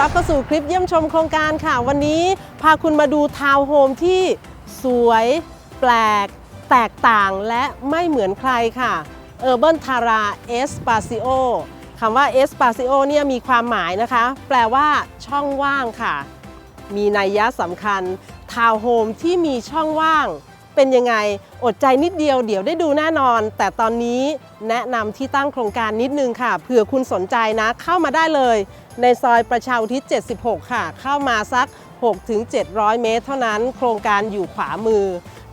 รับเข้าสู่คลิปเยี่ยมชมโครงการค่ะ วันนี้พาคุณมาดูทาวน์โฮมที่สวย แปลก แตกต่างและไม่เหมือนใครค่ะ Urban Tara Espacio คำว่า Espacio เนี่ยมีความหมายนะคะ แปลว่าช่องว่างค่ะ มีนัยยะสำคัญทาวน์โฮมที่มีช่องว่าง เป็นยังไง อดใจนิดเดียวเดี๋ยวได้ดูแน่นอน แต่ตอนนี้แนะนำที่ตั้งโครงการนิดนึงค่ะเผื่อคุณสนใจนะเข้ามาได้เลย ในซอยประชาอุทิศ 76 ค่ะ เข้ามาสัก 6-700 เมตร เท่านั้น โครงการอยู่ขวามือ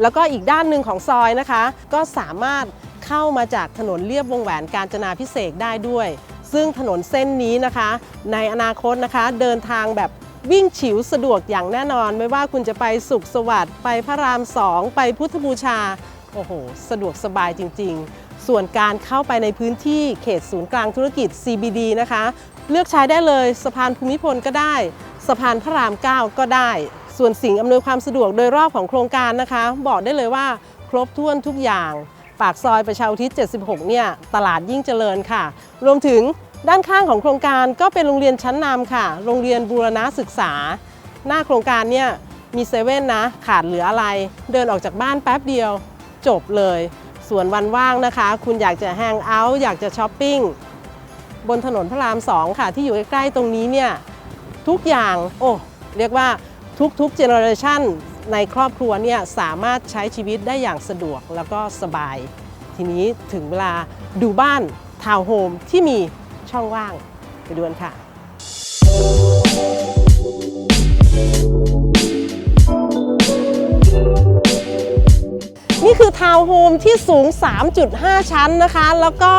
แล้วก็อีกด้านหนึ่งของซอยนะคะ ก็สามารถเข้ามาจากถนนเลียบวงแหวนกาญจนาพิเศษกได้ด้วย ซึ่งถนนเส้นนี้นะคะ ในอนาคตนะคะ เดินทางแบบ วิ่งฉิวสะดวกอย่างแน่นอน ไม่ว่าคุณจะไปสุขสวัสดิ์ไปพระรามสองไปพุทธบูชา โอ้โห สะดวกสบายจริง ๆ ส่วนการเข้าไปในพื้นที่เขตศูนย์กลางธุรกิจ CBD นะคะ เลือกใช้ได้เลยสะพานภูมิพลก็ได้ สะพานพระราม 9 ก็ได้ ส่วนสิ่งอำนวยความสะดวกโดยรอบของโครงการนะคะ บอกได้เลยว่าครบถ้วนทุกอย่าง ปากซอยประชาอุทิศ 76 เนี่ย ตลาดยิ่งเจริญค่ะ รวมถึง ด้านข้างของโครงการก็เป็นโรงเรียนชั้นนำค่ะ โรงเรียนบูรณะศึกษา หน้าโครงการเนี่ยมีเซเว่นนะ ขาดเหลืออะไร เดินออกจากบ้านแป๊บเดียว จบเลย ส่วนวันว่างนะคะ คุณอยากจะแฮงเอาท์อยากจะช้อปปิ้ง บนถนนพระราม2ค่ะ ที่อยู่ใกล้ๆตรงนี้เนี่ย ทุกอย่าง โอ้ เรียกว่าทุกๆเจเนอเรชันในครอบครัวเนี่ยสามารถใช้ชีวิตได้อย่างสะดวกแล้วก็สบาย ทีนี้ถึงเวลาดูบ้านทาวน์โฮมที่มี ช่องว่างไปดูกันค่ะ นี่คือทาวน์โฮมที่สูง 3.5 ชั้นนะคะ แล้วก็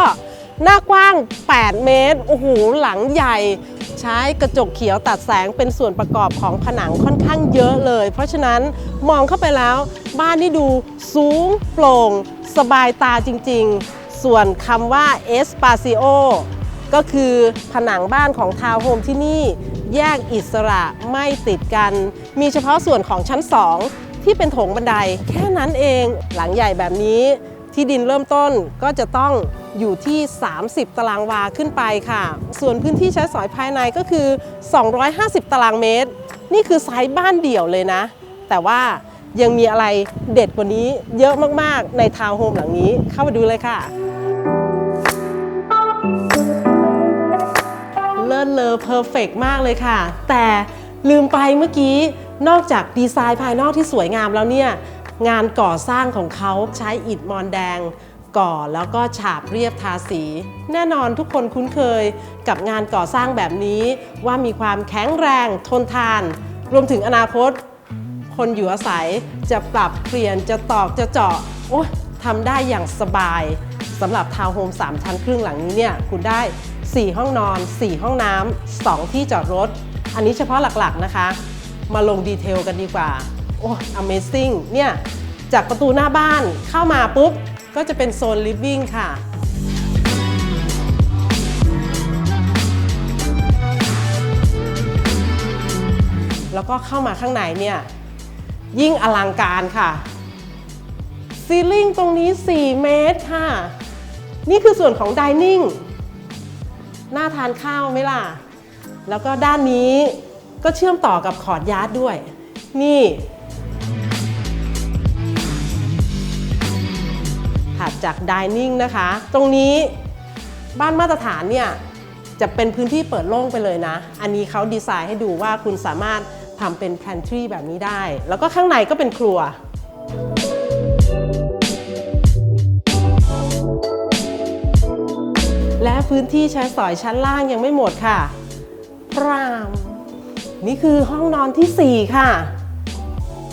หน้ากว้าง 8 เมตร โอ้โห หลังใหญ่ ใช้กระจกเขียวตัดแสงเป็นส่วนประกอบของผนังค่อนข้างเยอะเลย เพราะฉะนั้นมองเข้าไปแล้วบ้านนี่ดูสูงโปร่ง สบายตาจริง ๆ ส่วนคำว่า Espacio ก็คือผนังบ้านของทาวน์โฮมที่นี่แยกอิสระไม่ติดกัน มีเฉพาะส่วนของชั้น 2 ที่เป็นโถงบันได แค่นั้นเองหลังใหญ่แบบนี้ที่ดินเริ่มต้นก็จะต้องอยู่ที่ 30 ตารางวาขึ้นไปค่ะ ส่วนพื้นที่ใช้สอยภายในก็คือ 250 ตารางเมตร นี่คือไซส์บ้านเดี่ยวเลยนะ แต่ว่ายังมีอะไรเด็ดกว่านี้เยอะมาก ๆ ในทาวน์โฮมหลังนี้เข้ามาดูเลยค่ะ เลิศเลอเพอร์เฟกมากเลยค่ะ แต่ลืมไปเมื่อกี้นอกจากดีไซน์ภายนอกที่สวยงามแล้วเนี่ย งานก่อสร้างของเขาใช้อิฐมอนแดงก่อแล้วก็ฉาบเรียบทาสี แน่นอนทุกคนคุ้นเคยกับงานก่อสร้างแบบนี้ ว่ามีความแข็งแรงทนทาน รวมถึงอนาคต คนอยู่อาศัยจะปรับเปลี่ยนจะตอกจะเจาะโอ้ทำได้อย่างสบายสำหรับทาวน์โฮม3ชั้นครึ่งหลังนี้เนี่ยคุณได้ 4 ห้องนอน 4 ห้องน้ำ2ที่จอดรถ อันนี้เฉพาะหลักๆนะคะ มาลงดีเทลกันดีกว่า โอ้ Amazing เนี่ย จากประตูหน้าบ้านเข้ามาปุ๊บ ก็จะเป็นโซน living ค่ะแล้วก็เข้ามาข้างในเนี่ยยิ่งอลังการค่ะซีลิงตรงนี้ 4 เมตรค่ะ นี่คือส่วนของดิเนิ่ง น่าทานข้าวไหมล่ะ แล้วก็ด้านนี้ก็เชื่อมต่อกับคอร์ดยาร์ดด้วย นี่ถัดจากดิเนิ่งนะคะ ตรงนี้บ้านมาตรฐานเนี่ยจะเป็นพื้นที่เปิดโล่งไปเลยนะ อันนี้เขาดีไซน์ให้ดูว่าคุณสามารถทำเป็น pantry แบบนี้ได้ แล้วก็ข้างในก็เป็นครัว และพื้นที่ใช้สอยชั้นล่างยังไม่หมดค่ะพรามนี่คือห้องนอนทีสี่4 ค่ะ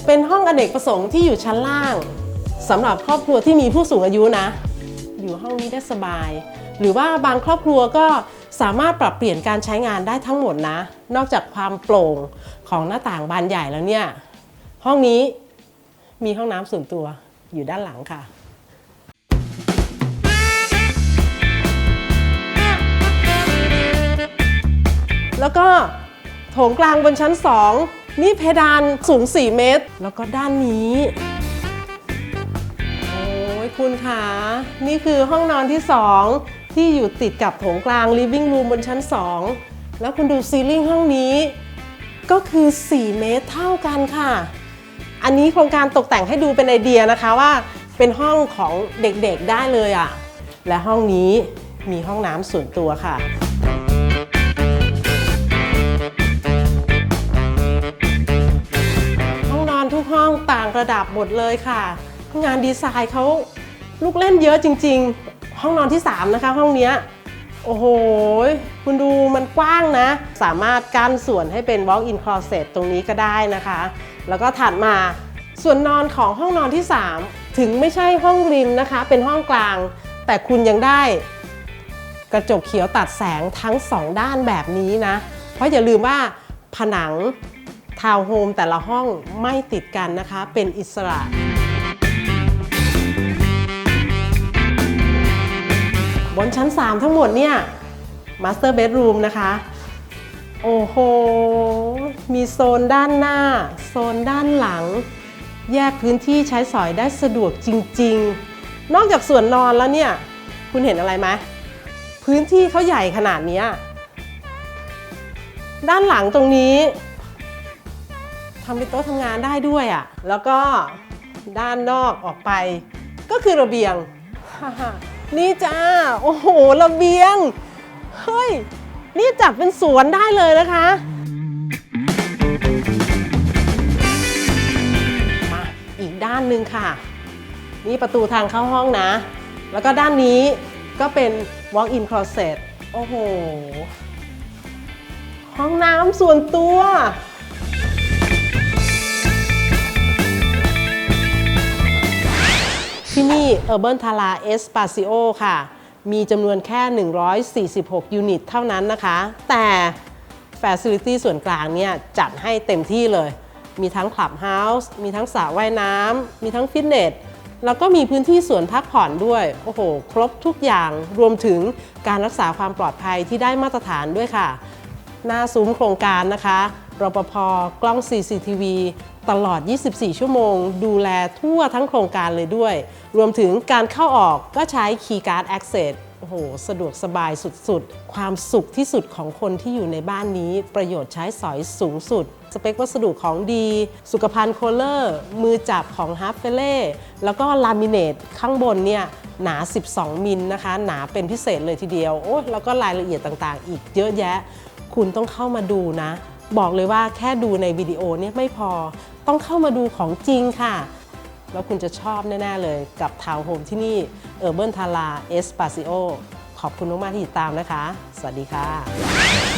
เป็นห้องอเนกประสงค์ที่อยู่ชั้นล่างสำหรับครอบครัวที่มีผู้สูงอายุนะ อยู่ห้องนี้ได้สบาย หรือว่าบางครอบครัวก็สามารถปรับเปลี่ยนการใช้งานได้ทั้งหมดนะ นอกจากความโปร่งของหน้าต่างบานใหญ่แล้วเนี่ย ห้องนี้มีห้องน้ำส่วนตัวอยู่ด้านหลังค่ะ แล้วก็โถงกลางบนชั้น 2 นี่เพดานสูง 4 เมตร แล้วก็ด้านนี้ โอ้ยคุณคะนี่คือห้องนอนที่ 2 ที่อยู่ติดกับโถงกลาง living room บนชั้น 2 แล้วคุณดูซีลิ่งห้องนี้ ก็คือ 4 เมตรเท่ากันค่ะ อันนี้โครงการตกแต่งให้ดูเป็นไอเดียนะคะว่าเป็นห้องของเด็กๆได้เลยอะ่ะ และห้องนี้มีห้องน้ำส่วนตัวค่ะ ระดับหมดเลยค่ะ งานดีไซน์เขาลูกเล่นเยอะจริง ๆ ห้องนอนที่ 3 นะคะ ห้องนี้โอ้โห คุณดูมันกว้างนะ สามารถกั้นส่วนให้เป็น walk-in closet ตรงนี้ก็ได้นะคะ แล้วก็ถัดมาส่วนนอนของห้องนอนที่ 3 ถึงไม่ใช่ห้องริมนะคะ เป็นห้องกลาง แต่คุณยังได้กระจกเขียวตัดแสงทั้ง 2 ด้านแบบนี้นะ เพราะอย่าลืมว่าผนัง ทาวน์โฮมแต่ละห้องไม่ติดกันนะคะ เป็นอิสระ บนชั้น 3 ทั้งหมดเนี่ยมาสเตอร์เบดรูมนะคะ โอ้โห มีโซนด้านหน้า โซนด้านหลัง แยกพื้นที่ใช้สอยได้สะดวกจริง ๆ นอกจากส่วนนอนแล้วเนี่ย คุณเห็นอะไรไหมพื้นที่เขาใหญ่ขนาดนี้ ด้านหลังตรงนี้ำเป็นโต๊ะทำงานได้ด้วยอะ่ะ แล้วก็ด้านนอกออกไป ก็คือระเบียง นี่จ้า โอ้โห ระเบียง เฮ้ย นี่จัดเป็นสวนได้เลยนะคะ มาอีกด้านหนึ่งค่ะ นี่ประตูทางเข้าห้องนะ แล้วก็ด้านนี้ก็เป็น walk-in closet โอ้โห ห้องน้ำส่วนตัว่ Urban Tala Espacio ค่ะ มีจำนวนแค่ 146 ยูนิตเท่านั้นนะคะ แต่ Facility ส่วนกลางเนี่ยจัดให้เต็มที่เลย มีทั้ง Clubhouse มีทั้งสระว่ายน้ำมีทั้งฟิตเนสแล้วก็มีพื้นที่สวนพักผ่อนด้วย โอ้โห ครบทุกอย่างรวมถึงการรักษาความปลอดภัยที่ได้มาตรฐานด้วยค่ะ หน้าซุ้มโครงการนะคะรปภกล้อง CCTV ตลอด 24 ชั่วโมง ดูแลทั่วทั้งโครงการเลยด้วย รวมถึงการเข้าออกก็ใช้ Keycard Access โอ้โห สะดวกสบายสุดๆ ความสุขที่สุดของคนที่อยู่ในบ้านนี้ ประโยชน์ใช้สอยสูงสุด สเปควัสดุของดี สุขภัณฑ์โคลเลอร์ มือจับของฮาร์เฟเล่ แล้วก็ลามิเนตข้างบนเนี่ยหนา 12 มิลนะคะ หนาเป็นพิเศษเลยทีเดียว โอ้แล้วก็รายละเอียดต่างๆ อีกเยอะแยะ คุณต้องเข้ามาดูนะ บอกเลยว่าแค่ดูในวิดีโอเนี่ยไม่พอ ต้องเข้ามาดูของจริงค่ะ แล้วคุณจะชอบแน่ๆเลยกับทาวน์โฮมที่นี่ Urban Tala Espacio ขอบคุณมากๆที่ติดตามนะคะ สวัสดีค่ะ